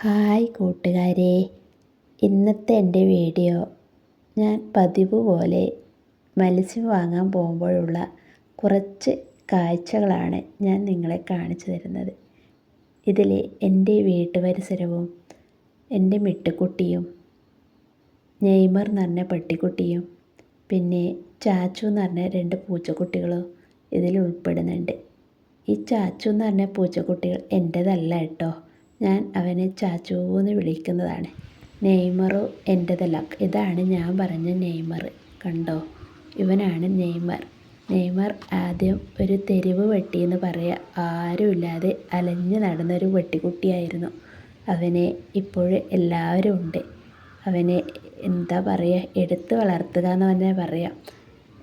Hi കൂട്ടുകാരെ. ഇന്നത്തെ എന്റെ വീഡിയോ ഞാൻ പതിവ് പോലെ മത്സ്യം വാങ്ങാൻ പോകുമ്പോഴുള്ള കുറച്ച് കാഴ്ചകളാണ് ഞാൻ നിങ്ങളെ കാണിച്ചു തരുന്നത്. ഇതിൽ എന്റെ വീട്ടു പരിസരവും എന്റെ മിട്ടുക്കുട്ടിയും നെയ്മർ എന്ന് പറഞ്ഞ പട്ടിക്കുട്ടിയും പിന്നെ ചാച്ചു എന്ന് പറഞ്ഞ രണ്ട് പൂച്ചക്കുട്ടികളും ഇതിൽ ഉൾപ്പെടുന്നുണ്ട്. ഈ ചാച്ചു എന്ന് പറഞ്ഞ പൂച്ചക്കുട്ടികൾ എന്റേതല്ല കേട്ടോ. ഞാൻ അവനെ ചാച്ചു എന്ന് വിളിക്കുന്നതാണ്. നെയ്മറു എന്റെതല്ല ഇതാണ് ഞാൻ പറഞ്ഞ നെയ്മർ. കണ്ടോ? ഇവനാണ് നെയ്മർ. നെയ്മർ ആദ്യം ഒരു തെരുവ് വെട്ടി എന്ന് പറയുക ആരുമില്ലാതെ അലഞ്ഞു നടന്നൊരു വെട്ടിക്കുട്ടിയായിരുന്നു. അവനെ ഇപ്പോൾ എല്ലാവരും ഉണ്ട്. അവനെ എന്താ പറയുക എടുത്ത് വളർത്തുക എന്ന് തന്നെ പറയാം.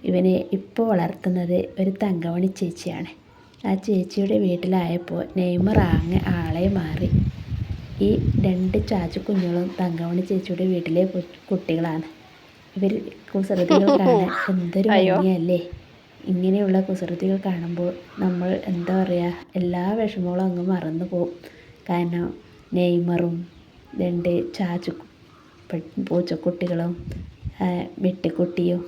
ഇവനെ ഇപ്പോൾ വളർത്തുന്നത് ഒരു തങ്കമണി ചേച്ചിയാണ്. ആ ചേച്ചിയുടെ വീട്ടിലായപ്പോൾ നെയ്മർ ആങ്ങ് ആളെ മാറി. ഈ രണ്ട് ചാച്ചു കുഞ്ഞുങ്ങളും തങ്കമണി ചേച്ചിയുടെ വീട്ടിലെ കുട്ടികളാണ്. ഇവർ കുസൃതികൾ കാണാൻ എന്തൊരു ഭംഗിയല്ലേ. ഇങ്ങനെയുള്ള കുസൃതികൾ കാണുമ്പോൾ നമ്മൾ എന്താ പറയുക എല്ലാ വിഷമങ്ങളും അങ്ങ് മറന്നു പോകും കാരണം നെയ്മറും രണ്ട് ചാച്ചു പൂച്ചക്കുട്ടികളും വെട്ടിക്കുട്ടിയും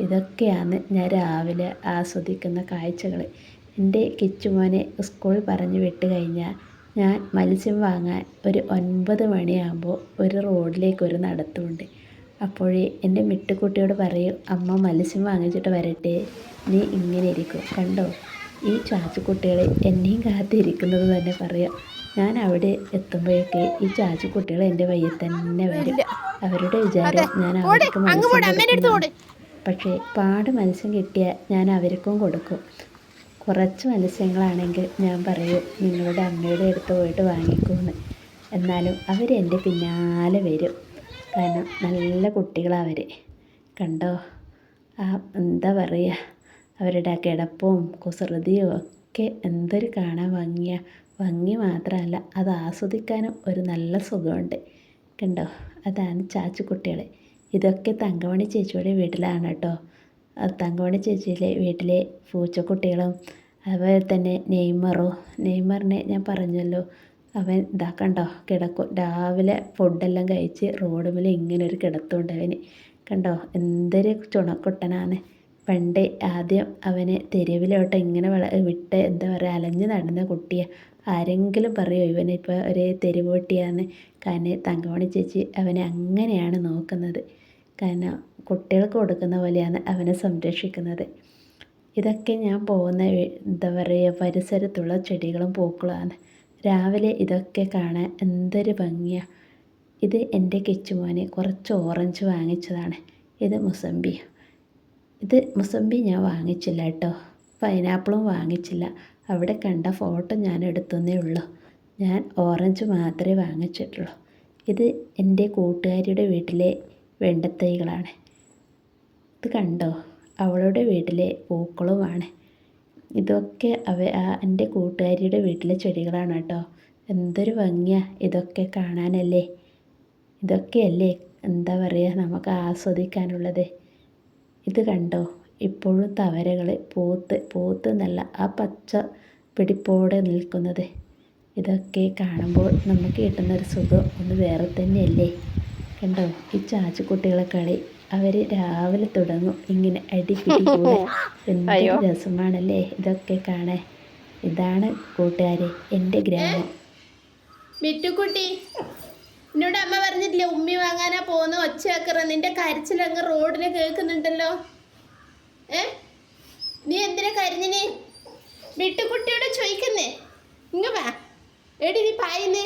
ഇതൊക്കെയാണ് ഞാൻ രാവിലെ ആസ്വദിക്കുന്ന കാഴ്ചകൾ. എന്റെ കിച്ചുമോനെ സ്കൂളിൽ പറഞ്ഞു വിട്ട് കഴിഞ്ഞാൽ ഞാൻ മത്സ്യം വാങ്ങാൻ ഒരു ഒൻപത് മണിയാകുമ്പോൾ ഒരു റോഡിലേക്ക് ഒരു നടത്തുമുണ്ട്. അപ്പോഴേ എന്റെ മിട്ടുക്കുട്ടിയോട് പറയും അമ്മ മത്സ്യം വാങ്ങിച്ചിട്ട് വരട്ടെ നീ ഇങ്ങനെ ഇരിക്കും. കണ്ടോ? ഈ ചാച്ചുക്കുട്ടികൾ എന്നെയും കാത്തിരിക്കുന്നത് തന്നെ പറയാം. ഞാൻ അവിടെ എത്തുമ്പോഴൊക്കെ ഈ ചാച്ചുക്കുട്ടികൾ എന്റെ വയ്യെ തന്നെ വരും. അവരുടെ വിചാരം ഞാൻ അവർക്ക് മത്സ്യം. പക്ഷേ പാട് മത്സ്യം കിട്ടിയാൽ ഞാൻ അവർക്കും കൊടുക്കും. കുറച്ച് മത്സ്യങ്ങളാണെങ്കിൽ ഞാൻ പറയും നിങ്ങളുടെ അമ്മയുടെ അടുത്ത് പോയിട്ട് വാങ്ങിക്കൂന്ന്. എന്നാലും അവരെന്റെ പിന്നാലെ വരും. കാരണം നല്ല കുട്ടികളാണ് കണ്ടോ? ആ എന്താ പറയുക അവരുടെ ആ കിടപ്പും കുസൃതിയും ഒക്കെ എന്തൊരു കാണാൻ ഭംഗിയാ. ഭംഗി മാത്രമല്ല അത് ആസ്വദിക്കാനും ഒരു നല്ല സുഖമുണ്ട്. കണ്ടോ? അതാണ് ചാച്ചുകുട്ടികൾ ഇതൊക്കെ തങ്കമണി ചേച്ചിയുടെ വീട്ടിലാണ് കേട്ടോ. തങ്കമണി ചേച്ചിയിലെ വീട്ടിലെ പൂച്ചക്കുട്ടികളും അതുപോലെ തന്നെ നെയ്മറും. നെയ്മറിനെ ഞാൻ പറഞ്ഞല്ലോ അവൻ ഇതാ കണ്ടോ കിടക്കും. രാവിലെ ഫുഡെല്ലാം കഴിച്ച് റോഡ് മേലെ ഇങ്ങനെ ഒരു കിടത്തുണ്ട് അവന്. കണ്ടോ എന്തൊരു ചുണക്കുട്ടനാണ്. പണ്ട് ആദ്യം അവനെ തെരുവിലോട്ട് ഇങ്ങനെ വള വിട്ട് എന്താ പറയുക അലഞ്ഞ് നടന്ന കുട്ടിയെ. ആരെങ്കിലും പറയുമോ ഇവനിപ്പോൾ ഒരു തെരുവ് കുട്ടിയാന്ന് കാരണം തങ്കമണി ചേച്ചി അവനെ അങ്ങനെയാണ് നോക്കുന്നത്. കാരണം കുട്ടികൾക്ക് കൊടുക്കുന്ന പോലെയാണ് അവനെ സംരക്ഷിക്കുന്നത്. ഇതൊക്കെ ഞാൻ പോകുന്ന എന്താ പറയുക പരിസരത്തുള്ള ചെടികളും പൂക്കളുമാണ്. രാവിലെ ഇതൊക്കെ കാണാൻ എന്തൊരു ഭംഗിയാണ് ഇത് എന്റെ കിച്ചുമോന് കുറച്ച് ഓറഞ്ച് വാങ്ങിച്ചതാണ്. ഇത് മുസമ്പി. ഇത് മുസമ്പി ഞാൻ വാങ്ങിച്ചില്ല കേട്ടോ. പൈനാപ്പിളും വാങ്ങിച്ചില്ല. അവിടെ കണ്ട ഫോട്ടോ ഞാൻ എടുത്തന്നേ ഉള്ളൂ. ഞാൻ ഓറഞ്ച് മാത്രമേ വാങ്ങിച്ചിട്ടുള്ളൂ. ഇത് എന്റെ കൂട്ടുകാരിയുടെ വീട്ടിലെ വെണ്ടത്തൈകളാണ്. കണ്ടോ? അവളുടെ വീട്ടിലെ പൂക്കളുമാണ്. ഇതൊക്കെ അവ എന്റെ കൂട്ടുകാരിയുടെ വീട്ടിലെ ചെടികളാണ് കേട്ടോ. എന്തൊരു ഭംഗിയാണ് ഇതൊക്കെ കാണാനല്ലേ. ഇതൊക്കെയല്ലേ എന്താ പറയുക നമുക്ക് ആസ്വദിക്കാനുള്ളത്. ഇത് കണ്ടോ? ഇപ്പോഴും തവരകൾ പൂത്ത് പൂത്ത് എന്നല്ല ആ പച്ച പിടിപ്പോടെ നിൽക്കുന്നത്. ഇതൊക്കെ കാണുമ്പോൾ നമുക്ക് കിട്ടുന്നൊരു സുഖം ഒന്ന് വേറെ തന്നെയല്ലേ. കണ്ടോ? ഈ ചാച്ചിക്കുട്ടികളെ കളി അവർ രാവിലെ തുടങ്ങും. ഇങ്ങനെ അടിപിടി കൂടെ എന്തൊരു രസമാണല്ലേ ഇതൊക്കെ കാണാൻ. ഇതാണ് കൂട്ടുകാരെ. എന്റെ ഗ്രാമം. മിറ്റുക്കുട്ടി എന്നോട് അമ്മ പറഞ്ഞിട്ടില്ലേ ഉമ്മി വാങ്ങാനാ പോകുന്ന ഒച്ചയാക്കറ നിന്റെ കരച്ചിലങ്ങ് റോഡിന് കേൾക്കുന്നുണ്ടല്ലോ. ഏ? നീ എന്തിനാ കരഞ്ഞിനെ? മിട്ടുക്കുട്ടിയോട് ചോദിക്കുന്നേ. ഇങ്ങ വാ. എടി നീ പായുന്നേ.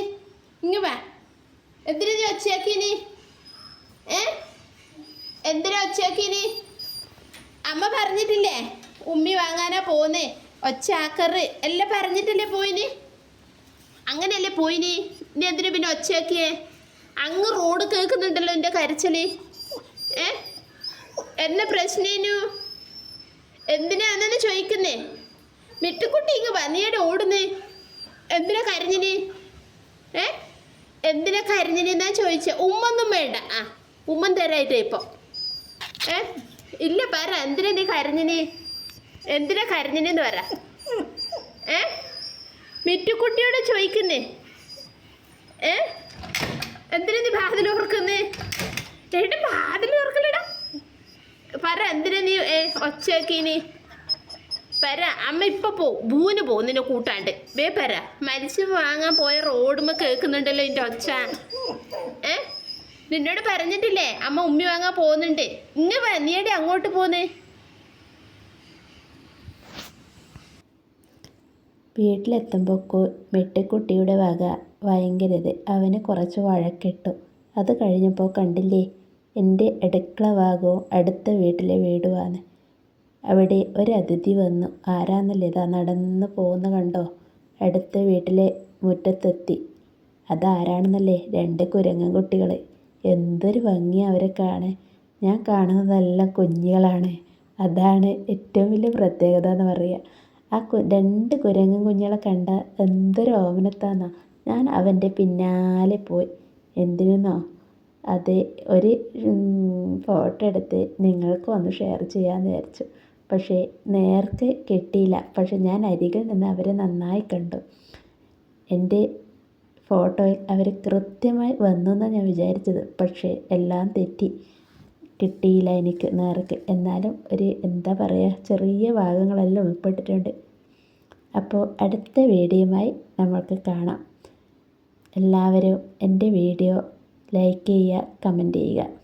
ഇങ്ങ വാ. എന്തിനാ നീ ഒച്ചയാക്കിനി ഏ? എന്തിനാ ഒച്ചയാക്കിനി അമ്മ പറഞ്ഞിട്ടില്ലേ ഉമ്മി വാങ്ങാനാ പോകുന്നേ ഒച്ചയാക്കറ് എല്ലാം പറഞ്ഞിട്ടല്ലേ പോയിന്? അങ്ങനെയല്ലേ പോയിനി? ഇനി എന്തിനു പിന്നെ ഒച്ചയാക്കിയേ? അങ്ങ് റോഡ് കേൾക്കുന്നുണ്ടല്ലോ എന്റെ കരച്ചലി. ഏ? എന്നെ പ്രശ്നേനു എന്തിനാണെന്ന് ചോദിക്കുന്നേ? മിട്ടുക്കുട്ടി ഇങ്ങ് വന്നിയുടെ ഓടുന്നേ. എന്തിനാ കരഞ്ഞിന്? ഏ? എന്തിനാ കരഞ്ഞിനെന്നാ ചോദിച്ചേ? ഉമ്മൊന്നും വേണ്ട. ആ ഉമ്മൻ തരായിട്ടേ ഇപ്പോൾ ഏ? ഇല്ല പറ. എന്തിനാ നീ കരഞ്ഞിനി? എന്തിനാ കരഞ്ഞിനെന്ന് പറ. ഏ? മിറ്റുക്കുട്ടിയോട് ചോദിക്കുന്നേ. ഏ? എന്തിനാ നീ ബാതിൽ ഓർക്കുന്നേ? ചേട്ടൻ ബാതിൽ ഓർക്കില്ലടാ പറ എന്തിനാ നീ ഏ ഒച്ചയാക്കീനി പര അമ്മ ഇപ്പൊ പോ ഭൂന് പോ നിന്നെ കൂട്ടാണ്ട്. വേ പര മരിച്ചു വാങ്ങാൻ പോയ റോഡുമ്മ കേൾക്കുന്നുണ്ടല്ലോ എന്റെ ഒച്ച. ഏ? നിന്നോട് പറഞ്ഞിട്ടില്ലേ അമ്മ ഉമ്മി വാങ്ങാൻ പോകുന്നുണ്ട്. ഇങ്ങ നീയടി അങ്ങോട്ട് പോന്നേ. വീട്ടിലെത്തുമ്പോൾ മെട്ടിക്കുട്ടിയുടെ വക ഭയങ്കരത് അവന് കുറച്ച് വഴക്കിട്ടു. അത് കഴിഞ്ഞപ്പോൾ കണ്ടില്ലേ എന്റെ അടുക്കള ഭാഗവും അടുത്ത വീട്ടിലെ വീടുമാണ്. അവിടെ ഒരു അതിഥി വന്നു. ആരാന്നല്ലേ ഇതാ നടന്ന് പോകുന്ന കണ്ടോ? അടുത്ത വീട്ടിലെ മുറ്റത്തെത്തി. അതാരാണെന്നല്ലേ? രണ്ട് കുരങ്ങൻ കുട്ടികൾ എന്തൊരു ഭംഗി അവരെ കാണാൻ. ഞാൻ കാണുന്നതെല്ലാം കുഞ്ഞുങ്ങളാണ്. അതാണ് ഏറ്റവും വലിയ പ്രത്യേകത എന്ന് പറയുക. ആ രണ്ട് കുരങ്ങൻ കുഞ്ഞുങ്ങളെ കണ്ട എന്തൊരു ഓമനത്താന്നോ. ഞാൻ അവന്റെ പിന്നാലെ പോയി. എന്തിനെന്നോ? അത് ഒരു ഫോട്ടോ എടുത്ത് നിങ്ങൾക്ക് ഒന്ന് ഷെയർ ചെയ്യാമെന്ന് വിചാരിച്ചു. പക്ഷേ നേർക്ക് കിട്ടിയില്ല. പക്ഷെ ഞാൻ അരികിൽ നിന്ന് അവരെ നന്നായി കണ്ടു. എന്റെ ഫോട്ടോയിൽ അവർ കൃത്യമായി വന്നു എന്നാണ് ഞാൻ വിചാരിച്ചത്. പക്ഷേ എല്ലാം തെറ്റി. കിട്ടിയില്ല എനിക്ക് നേർക്ക്. എന്നാലും ഒരു എന്താ പറയുക ചെറിയ ഭാഗങ്ങളെല്ലാം ഉൾപ്പെട്ടിട്ടുണ്ട്. അപ്പോൾ അടുത്ത വീഡിയോയുമായി നമ്മൾക്ക് കാണാം. എല്ലാവരും എന്റെ വീഡിയോ ലൈക്ക് ചെയ്യുക കമന്റ് ചെയ്യുക.